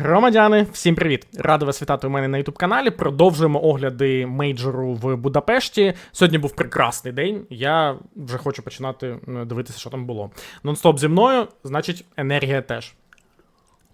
Громадяни, всім привіт! Радий вас вітати у мене на youtube каналі. Продовжуємо огляди мейджору в Будапешті. Сьогодні був прекрасний день. Я вже хочу починати е, дивитися, що там було. Нон-стоп зі мною, значить, енергія теж.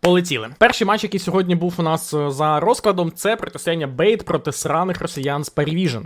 Полетіли. Перший матч, який сьогодні був у нас е, за розкладом, це протистояння Бейт проти сраних росіян з Parivision.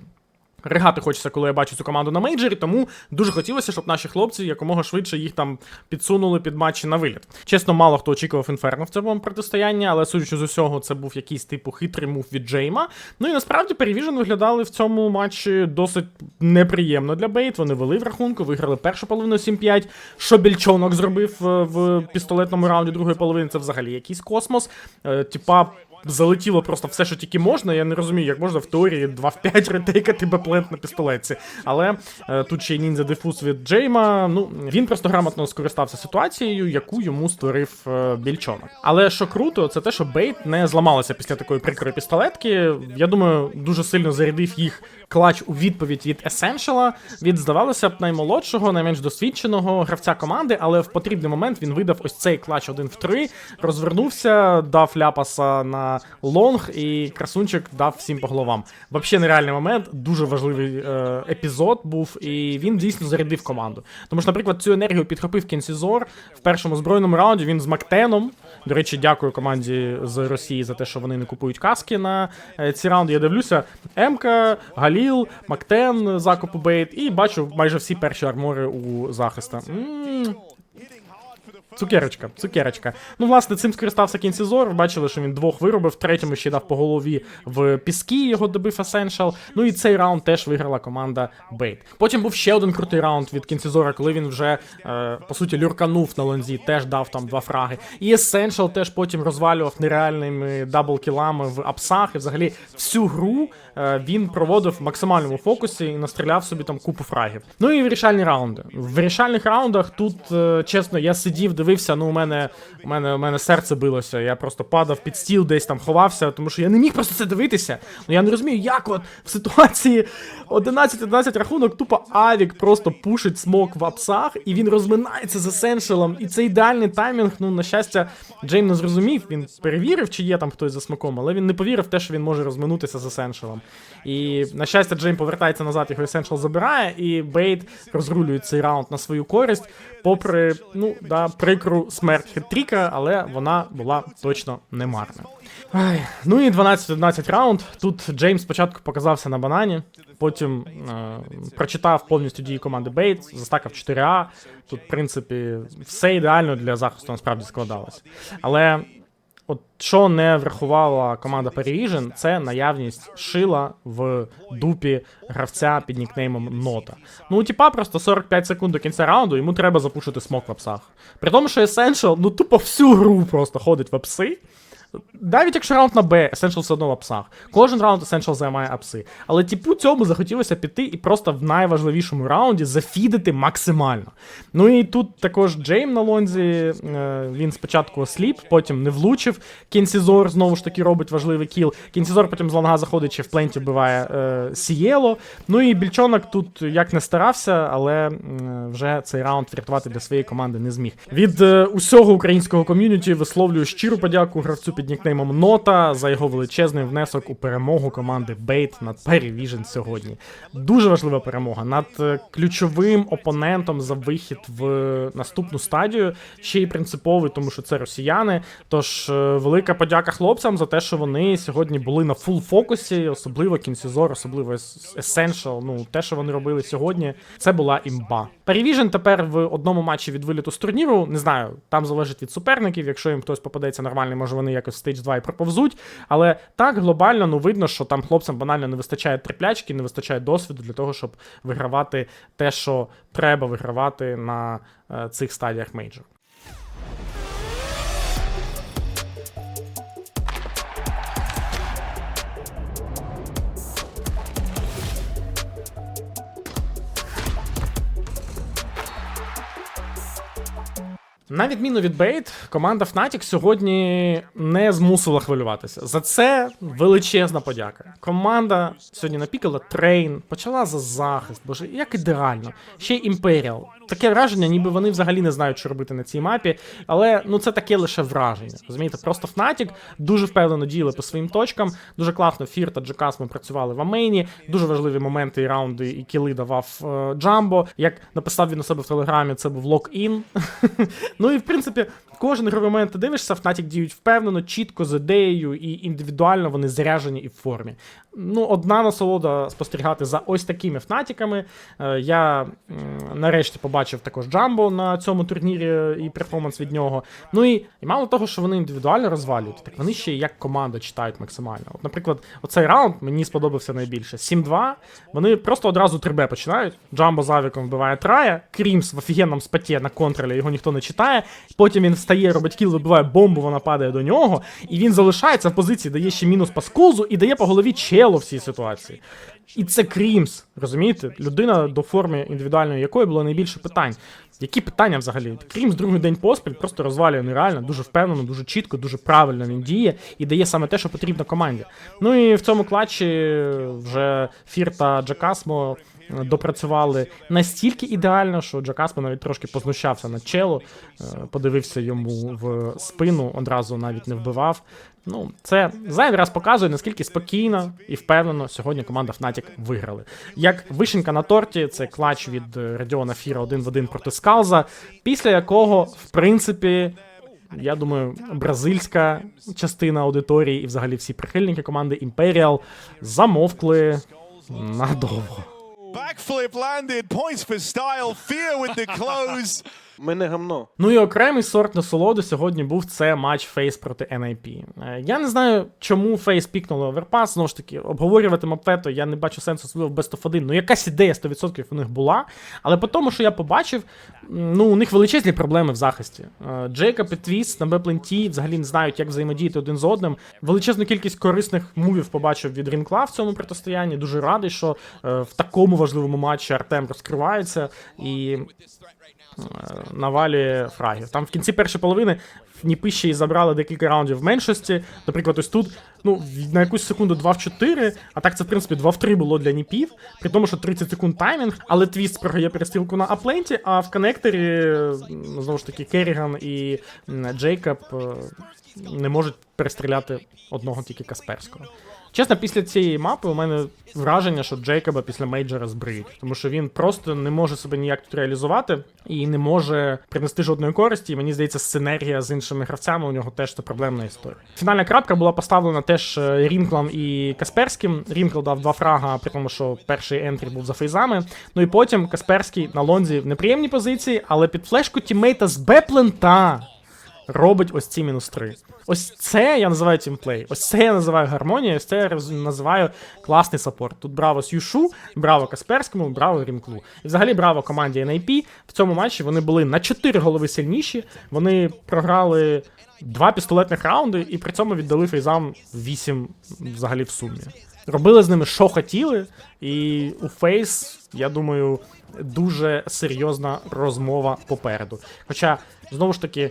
Ригати хочеться, коли я бачу цю команду на мейджорі, тому дуже хотілося, щоб наші хлопці якомога швидше їх там підсунули під матчі на виліт. Чесно, мало хто очікував інферно в цьому протистоянні, але судячи з усього, це був якийсь типу хитрий мув від Джейма. Ну і насправді Перевіжен виглядали в цьому матчі досить неприємно для Бейт. Вони вели в рахунку, виграли першу половину 7-5. Що Більчонок зробив е, в пістолетному раунді другої половини, це взагалі якийсь космос. Е, Типа. Залетіло просто все, що тільки можна. Я не розумію, як можна в теорії 2 в 5 ретейкати беплент на пістолетці. Але е, тут ще й ніндзя дифуз від Джейма. Ну він просто грамотно скористався ситуацією, яку йому створив е, більчонок. Але що круто, це те, що Бейт не зламалася після такої прикрої пістолетки. Я думаю, дуже сильно зарядив їх клач у відповідь від Есеншала, від здавалося б наймолодшого, найменш досвідченого гравця команди, але в потрібний момент він видав ось цей клач 1 в 3, розвернувся, дав ляпаса на лонг, і красунчик дав всім по головам. Взагалі нереальний момент, дуже важливий е, епізод був, і він дійсно зарядив команду. Тому що, наприклад, цю енергію підхопив Кенсізор в першому збройному раунді. Він з Мактеном. До речі, дякую команді з Росії за те, що вони не купують каски на е, ці раунди. Я дивлюся, Емка, Галіл, Мактен, закупу Бейт, і бачу майже всі перші армори у захиста. М, Цукерочка, цукерочка. Ну, власне, цим скористався Кінсізор. Бачили, що він двох виробив, третьому ще дав по голові в піски, його добив Essential. Ну і цей раунд теж виграла команда Бейт. Потім був ще один крутий раунд від Кінсізора, коли він вже, е, по суті, люрканув на лонзі, теж дав там два фраги. І Essential теж потім розвалював нереальними даблкілами в апсах. І взагалі всю гру е, він проводив в максимальному фокусі і настріляв собі там купу фрагів. Ну і вирішальні раунди. В вирішальних раундах тут, е, чесно, я сидів, дивився, ну у мене, у мене, у мене серце билося. Я просто падав під стіл, десь там ховався, тому що я не міг просто це дивитися. Ну я не розумію, як от в ситуації 11-11 рахунок, тупо Авік просто пушить смок в апсах, і він розминається з есеншелом. І це ідеальний таймінг. Ну, на щастя, Джейм не зрозумів. Він перевірив, чи є там хтось за смоком, але він не повірив в те, що він може розминутися з есеншелом. І на щастя, Джейм повертається назад, його есеншел забирає, і Бейт розрулює цей раунд на свою користь, попри ну да, прикру смерть хитріка, але вона була точно не марна. Ай, ну і 12-11 раунд. Тут Джеймс спочатку показався на банані, потім е, прочитав повністю дії команди Бейт, застакав 4А. Тут, в принципі, все ідеально для захисту насправді складалось. Але От що не врахувала команда Parisian, це наявність шила в дупі гравця під нікнеймом Нота. Ну, типа, просто 45 секунд до кінця раунду, йому треба запушити смок в апсах. При тому, що Essential, ну тупо всю гру просто ходить в апси. Навіть якщо раунд на Б, Essential все одно в апсах. Кожен раунд Essential займає апси. Але типу цьому захотілося піти і просто в найважливішому раунді зафідити максимально. Ну і тут також Джейм на лонзі. е, Він спочатку осліп, потім не влучив. Кінсізор знову ж таки робить важливий кіл. Кінсізор потім з ланга заходить ще в пленті вбиває е, Сієло. Ну і більчонок тут як не старався, але м, вже цей раунд врятувати для своєї команди не зміг. Від е, усього українського ком'юніті висловлюю щиру подяку гравцю під нікнеймом Нота за його величезний внесок у перемогу команди Бейт над Perry сьогодні. Дуже важлива перемога над е, ключовим опонентом за вихід в наступну стадію. Ще й принциповий, тому що це росіяни. Тож е, велика подяка хлопцям за те, що вони сьогодні були на фул фокусі, особливо кінцізор, особливо Essential. Ну те, що вони робили сьогодні, це була імба. Perry тепер в одному матчі від виліту з турніру. Не знаю, там залежить від суперників. Якщо їм хтось попадеться нормальний, може вони якось в стейдж 2 і проповзуть. Але так глобально ну видно, що там хлопцям банально не вистачає триплячки, не вистачає досвіду для того, щоб вигравати те, що треба вигравати на е, цих стадіях мейджор. На відміну від Бейт, команда Fnatic сьогодні не змусила хвилюватися. За це величезна подяка. Команда сьогодні напікала трейн, почала за захист. Боже, як ідеально. Ще й Imperial. таке враження, ніби вони взагалі не знають, що робити на цій мапі. Але ну це таке лише враження. Розумієте, просто Fnatic дуже впевнено діяли по своїм точкам. Дуже класно Фір та Джекас ми працювали в амейні. Дуже важливі моменти і раунди, і кіли давав е, Джамбо. Як написав він у себе в телеграмі, це був лок-ін. ну і в принципі, кожен ігровий момент ти дивишся, Fnatic діють впевнено, чітко з ідеєю і індивідуально вони заряжені і в формі. Ну, одна насолода спостерігати за ось такими фнатіками. Е, Я нарешті побачив також Джамбо на цьому турнірі і перформанс від нього. Ну і, і мало того, що вони індивідуально розвалюють, так вони ще як команда читають максимально. От, наприклад, оцей раунд мені сподобався найбільше. 7-2. Вони просто одразу 3Б починають. Джамбо з авіком вбиває трая, Крімс в офігенному спаті на контролі, його ніхто не читає. Потім він встає, робить кіл, вибиває бомбу, вона падає до нього, і він залишається в позиції, дає ще мінус паскузу і дає по голові челу в цій ситуації. І це Крімс, розумієте? Людина до форми індивідуальної якої було найбільше питань. Які питання взагалі? Крімс другий день поспіль просто розвалює нереально, дуже впевнено, дуже чітко, дуже правильно він діє і дає саме те, що потрібно команді. Ну і в цьому клатчі вже Фір та Джакасмо допрацювали настільки ідеально, що Джакасмо навіть трошки познущався над чело, е, подивився йому в спину, одразу навіть не вбивав. Ну, це зайвий раз показує, наскільки спокійно і впевнено сьогодні команда Fnatic виграли. Як вишенька на торті, це клач від е, Радіона Фіра один в один проти Скалза, після якого, в принципі. Я думаю, бразильська частина аудиторії і взагалі всі прихильники команди Imperial замовкли надовго. Backflip landed, points for style, fear with the close. Ми не гамно. Ну і окремий сорт насолоди сьогодні був це матч Фейс проти NIP. Е, Я не знаю, чому Фейс пікнули оверпас. Знову ж таки, обговорювати мапето, я не бачу сенсу особливо в Best of 1. Ну, якась ідея 100% у них була. Але по тому, що я побачив, ну у них величезні проблеми в захисті. Е, Джейкоб і Твіст на Бепленті взагалі не знають, як взаємодіяти один з одним. Величезну кількість корисних мувів побачив від Рінкла в цьому протистоянні. Дуже радий, що е, в такому важливому матчі Артем розкривається і навалює фрагів. Там в кінці першої половини Ніпи ще й забрали декілька раундів в меншості. Наприклад, ось тут ну, на якусь секунду 2 в 4, а так це, в принципі, 2 в 3 було для Ніпів, при тому, що 30 секунд таймінг, але твіст програє перестрілку на апленті, а в коннекторі, знову ж таки, Керріган і Джейкоб е, не можуть перестріляти одного тільки Касперського. Чесно, після цієї мапи у мене враження, що Джейкоба після мейджора збриють, тому що він просто не може себе ніяк тут реалізувати і не може принести жодної користі. І мені здається, синергія з іншими гравцями у нього теж це проблемна історія. Фінальна крапка була поставлена теж е, Рінклом і Касперським. Рінкл дав два фрага, при тому, що перший ентрі був за фейзами. Ну і потім Касперський на лонзі в неприємній позиції, але під флешку тіммейта з Беплента робить ось ці мінус 3. Ось це я називаю тімплей. Ось це я називаю гармонія, ось це я називаю класний саппорт. Тут браво Сюшу, браво Касперському, браво Рімклу. І взагалі браво команді NIP. В цьому матчі вони були на 4 голови сильніші. Вони програли два пістолетних раунди і при цьому віддали фейзам 8 взагалі в сумі. Робили з ними, що хотіли, і у Фейс, я думаю, дуже серйозна розмова попереду. Хоча, знову ж таки,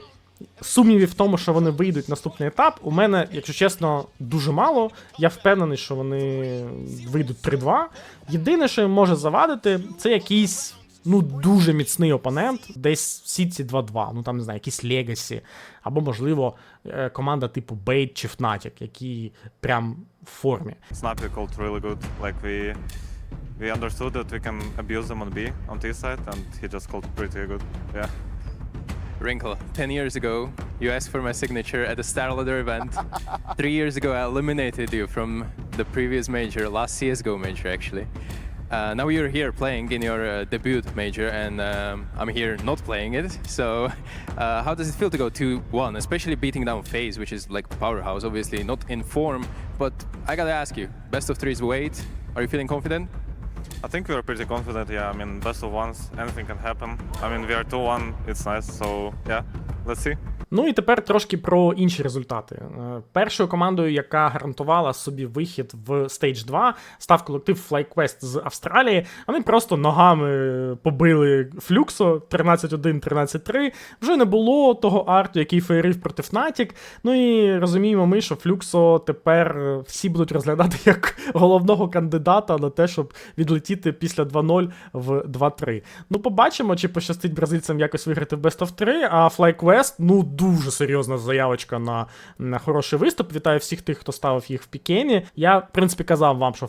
сумнівів в тому, що вони вийдуть наступний етап, у мене, якщо чесно, дуже мало. Я впевнений, що вони вийдуть 3-2. Єдине, що їм може завадити, це якийсь. Ну, дуже міцний опонент, десь в сітці 2-2, ну там не знаю, якісь Legacy, або, можливо, е, команда типу Bait чи Fnatic, які прям в формі. Snappy called really good. Like we we understood that we can abuse them on B on T side, and he just called pretty good. Yeah. Wrinkle, 10 years ago, you asked for my signature at the Starladder event. Three years ago, I eliminated you from the previous major, last CSGO major, actually. Uh, now you're here playing in your uh, debut major, and um, I'm here not playing it. So, uh, how does it feel to go 2 1, especially beating down FaZe, which is like powerhouse, obviously not in form? But I gotta ask you, best of threes wait. Are you feeling confident? I think we are pretty confident. Yeah. I mean, best of ones, anything can happen. I mean, we are two one. It's nice. So yeah, let's see. Ну і тепер трошки про інші результати. Е, Першою командою, яка гарантувала собі вихід в Stage 2, став колектив FlyQuest з Австралії. Вони просто ногами побили Флюксо 13-1, 13-3. Вже не було того арту, який феєрив проти Fnatic. Ну і розуміємо ми, що Флюксо тепер е, всі будуть розглядати як головного кандидата на те, щоб відлетіти після 2-0 в 2-3. Ну, побачимо, чи пощастить бразильцям якось виграти в Best of 3, а FlyQuest, ну, дуже серйозна заявочка на, на хороший виступ. Вітаю всіх тих, хто ставив їх в пікемі. Я, в принципі, казав вам, що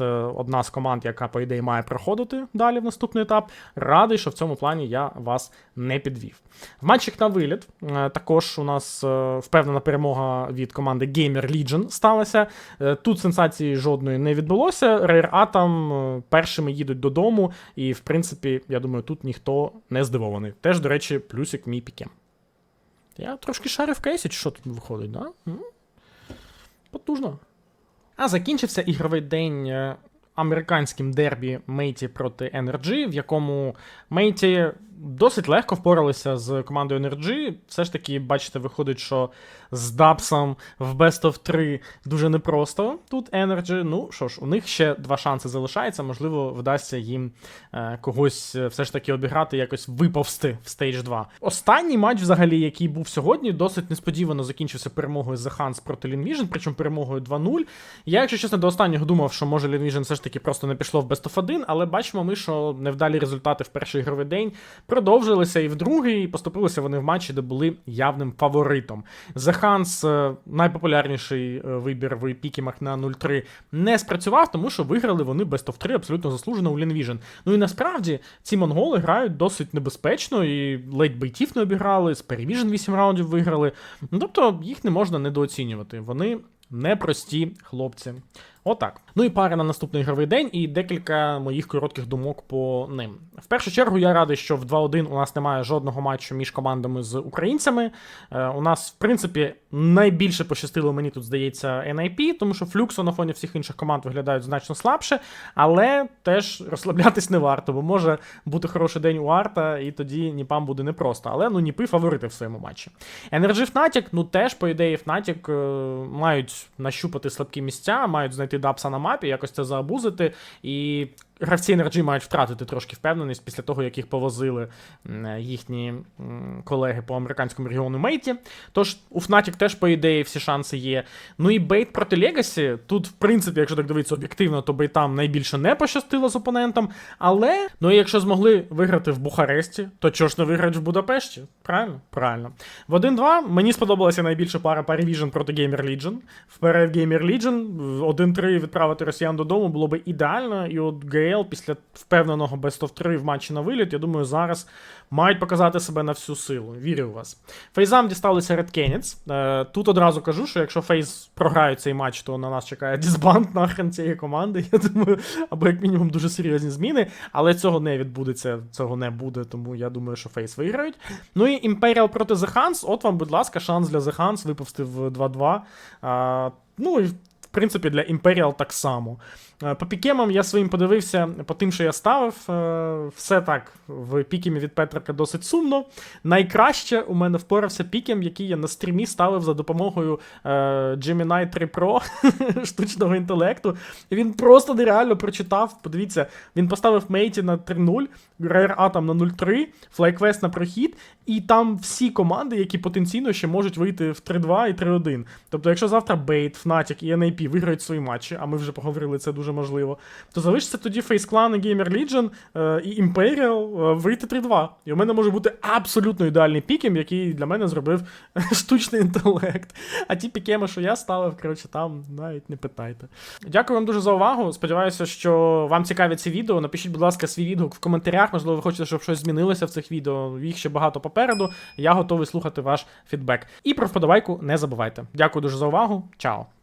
е, одна з команд, яка, по ідеї, має проходити далі в наступний етап. Радий, що в цьому плані я вас не підвів. В матчик на виліт е, також у нас е, впевнена перемога від команди Gamer Legion сталася. Е, Тут сенсації жодної не відбулося. Rare Atom першими їдуть додому, і в принципі, я думаю, тут ніхто не здивований. Теж, до речі, плюсик мій пікем. Я трошки шарю в кейсі, чи що тут виходить, да? Потужно. А закінчився ігровий день е, американським дербі Мейті проти NRG, в якому Мейті досить легко впоралися з командою NRG. Все ж таки, бачите, виходить, що з Дапсом в Best of 3 дуже непросто тут Energy. Ну що ж, у них ще два шанси залишається. Можливо, вдасться їм е, когось е, все ж таки обіграти, якось виповзти в Stage 2. Останній матч, взагалі, який був сьогодні, досить несподівано закінчився перемогою The Hans проти Linvision, причому перемогою 2-0. Я, якщо чесно, до останнього думав, що може Linvision все ж таки просто не пішло в Best of 1, але бачимо ми, що невдалі результати в перший ігровий день продовжилися і в другий, і поступилися вони в матчі, де були явним фаворитом. The Hans, е, найпопулярніший е, вибір в пікімах на 0-3, не спрацював, тому що виграли вони Best of 3 абсолютно заслужено у Linvision. Ну і насправді ці монголи грають досить небезпечно і ледь бейтів не обіграли, з Perivision 8 раундів виграли. Ну тобто їх не можна недооцінювати. Вони непрості хлопці. Отак. Ну і пара на наступний ігровий день, і декілька моїх коротких думок по ним. В першу чергу я радий, що в 2-1 у нас немає жодного матчу між командами з українцями. Е, у нас, в принципі, найбільше пощастило мені тут, здається, NIP, тому що Флюксо на фоні всіх інших команд виглядають значно слабше, але теж розслаблятись не варто, бо може бути хороший день у Арта, і тоді Ніпам буде непросто. Але ну Ніпи фаворити в своєму матчі. Energy Fnatic, ну теж, по ідеї, Fnatic е, мають нащупати слабкі місця, мають знайти дапса на мапі, якось це заабузити. І гравці NRG мають втратити трошки впевненість після того, як їх повозили їхні колеги по американському регіону Мейті. Тож у Fnatic теж, по ідеї, всі шанси є. Ну і Бейт проти Легасі. Тут, в принципі, якщо так дивитися об'єктивно, то Бейтам найбільше не пощастило з опонентом. Але, ну і якщо змогли виграти в Бухаресті, то чого ж не виграють в Будапешті? Правильно? Правильно. В 1-2 мені сподобалася найбільша пара Parivision проти Gamer Legion. Вперед Gamer Legion, в 1-3 відправити росіян додому було би ідеально. І от ГЛ після впевненого Best of 3 в матчі на виліт, я думаю, зараз мають показати себе на всю силу. Вірю в вас. Фейзам дісталися Canids. Е, Тут одразу кажу, що якщо Фейз програють цей матч, то на нас чекає дисбанд нахрен цієї команди. Я думаю, або як мінімум дуже серйозні зміни. Але цього не відбудеться, цього не буде, тому я думаю, що Фейс виграють. Ну і Imperial проти The Hans. От вам, будь ласка, шанс для The Hans виповзти в 2-2. А, ну і в принципі, для Imperial так само. Е, По пікемам я своїм подивився по тим, що я ставив. е, Все так в пікемі від Петрика досить сумно. Найкраще у мене впорався пікем, який я на стрімі ставив за допомогою е, Gemini 3 Pro штучного інтелекту. Він просто нереально прочитав. Подивіться, він поставив Мейті на 3-0, Rare Atom на 0-3, FlyQuest на прохід, і там всі команди, які потенційно ще можуть вийти в 3-2 і 3-1. Тобто, якщо завтра Bait, Fnatic і NIP виграють свої матчі, а ми вже поговорили, це дуже можливо, то залишиться тоді і Gamer Legion е, і Imperial е, вийти 3-2. І у мене може бути абсолютно ідеальний пікем, який для мене зробив штучний інтелект. А ті пікеми, що я ставив, коротше, там навіть не питайте. Дякую вам дуже за увагу. Сподіваюся, що вам цікаві ці відео. Напишіть, будь ласка, свій відгук в коментарях. Можливо, ви хочете, щоб щось змінилося в цих відео. Їх ще багато попереду. Я готовий слухати ваш фідбек. І про вподобайку не забувайте. Дякую дуже за увагу. Чао!